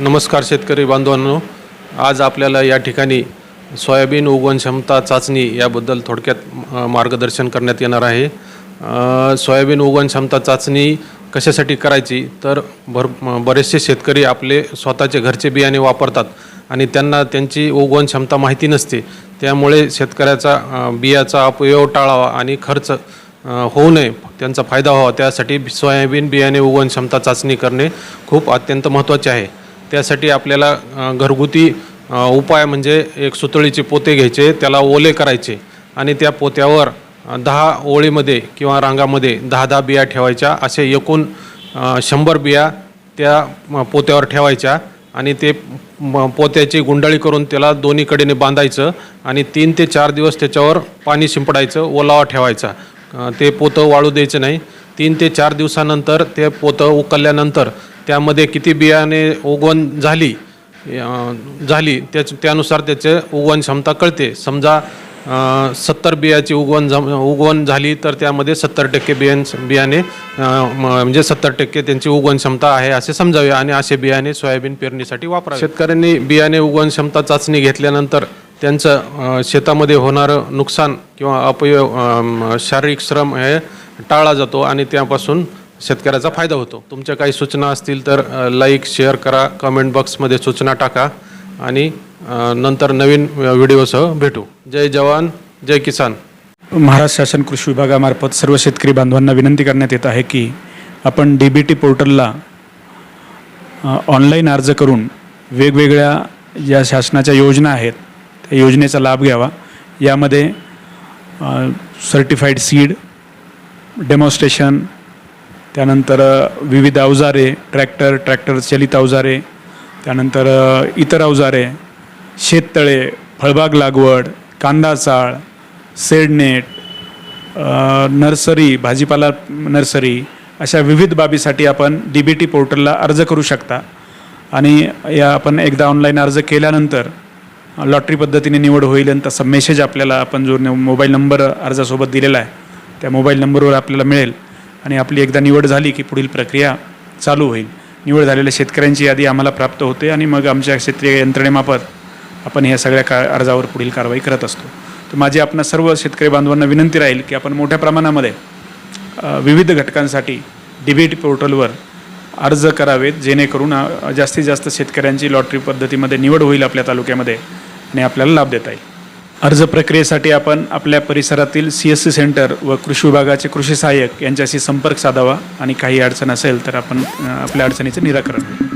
नमस्कार शेतकरी बांधवांनो. आज आपल्याला या ठिकाणी सोयाबीन उगवण क्षमता चाचणी याबद्दल थोडक्यात मार्गदर्शन करण्यात येणार आहे. सोयाबीन उगवण क्षमता चाचणी कशासाठी करायची? तर भर बरेचसे शेतकरी आपले स्वतःचे घरचे बियाणे वापरतात आणि त्यांना त्यांची उगवण क्षमता माहिती नसते. त्यामुळे शेतकऱ्याचा बियाचा अपयोग टाळावा आणि खर्च होऊ नये त्यांचा फायदा व्हावा. त्यासाठी सोयाबीन बियाणे उगवण क्षमता चाचणी करणे खूप अत्यंत महत्त्वाचे आहे. त्यासाठी आपल्याला घरगुती उपाय म्हणजे एक सुतळीचे पोते घ्यायचे त्याला ओले करायचे आणि त्या पोत्यावर दहा ओळीमध्ये किंवा रांगामध्ये दहा दहा बिया ठेवायच्या असे एकूण शंभर बिया त्या पोत्यावर ठेवायच्या आणि ते पोत्याची गुंडाळी करून त्याला दोन्ही कडेने बांधायचं आणि तीन ते चार दिवस त्याच्यावर पाणी शिंपडायचं ओलावा ठेवायचा. ते पोतं वाळू द्यायचं नाही. तीन ते चार दिवसानंतर ते पोतं उकलल्यानंतर त्यामध्ये किती बियाणे उगवण झाली झाली त्याच त्यानुसार त्याचे उगवण क्षमता कळते. समजा सत्तर बियाची उगवण जम उगवण झाली तर त्यामध्ये सत्तर टक्के बियाण बियाणे म्हणजे सत्तर टक्के त्यांची उगवण क्षमता आहे असे समजावे आणि असे बियाणे सोयाबीन पेरणीसाठी वापरावे. शेतकऱ्यांनी बियाणे उगवण क्षमता चाचणी घेतल्यानंतर त्यांचं शेतामध्ये होणारं नुकसान किंवा अपय शारीरिक श्रम हे टाळला जातो आणि त्यापासून शेतकऱ्याचा फायदा होतो. तुमच्या काही सूचना असतील तर लाईक शेअर करा कमेंट बॉक्समध्ये सूचना टाका आणि नंतर नवीन व्हिडिओसह भेटू. जय जवान जय किसान. महाराष्ट्र शासन कृषी विभागामार्फत सर्व शेतकरी बांधवांना विनंती करण्यात येत आहे की आपण डी बी टी पोर्टलला ऑनलाईन अर्ज करून वेगवेगळ्या ज्या शासनाच्या योजना आहेत त्या योजनेचा लाभ घ्यावा. यामध्ये सर्टिफाईड सीड डेमॉन्स्ट्रेशन त्यानंतर विविध अवजारे ट्रॅक्टर ट्रॅक्टर चलित अवजारे त्यानंतर इतर अवजारे शेततळे फळबाग लागवड कांदा चाळ सेडनेट नर्सरी भाजीपाला नर्सरी अशा विविध बाबीसाठी आपण डी बी टी पोर्टलला अर्ज करू शकता. आणि या आपण एकदा ऑनलाईन अर्ज केल्यानंतर लॉटरी पद्धतीने निवड होईल आणि तसा मेसेज आपल्याला आपण जो मोबाईल नंबर अर्जासोबत दिलेला आहे त्या मोबाईल नंबरवर आपल्याला मिळेल. आणि आपली एकदा निवड झाली की पुढील प्रक्रिया चालू होईल. निवड झालेल्या शेतकऱ्यांची यादी आम्हाला प्राप्त होते आणि मग आमच्या क्षेत्रीय यंत्रणेमार्फत आपण ह्या सगळ्या का अर्जावर पुढील कारवाई करत असतो. तर माझी आपणा सर्व शेतकरी बांधवांना विनंती राहील की आपण मोठ्या प्रमाणामध्ये विविध घटकांसाठी डिबीट पोर्टलवर अर्ज करावेत जेणेकरून जास्तीत जास्त शेतकऱ्यांची लॉटरी पद्धतीमध्ये निवड होईल आपल्या तालुक्यामध्ये आणि आपल्याला लाभ देता येईल. अर्ज प्रक्रियेसाठी आपण आपल्या परिसरातील सी एस सी सेंटर व कृषी विभागाचे कृषी सहाय्यक यांच्याशी संपर्क साधावा आणि काही अडचण असेल तर आपण आपल्या अडचणीचं निराकरण होईल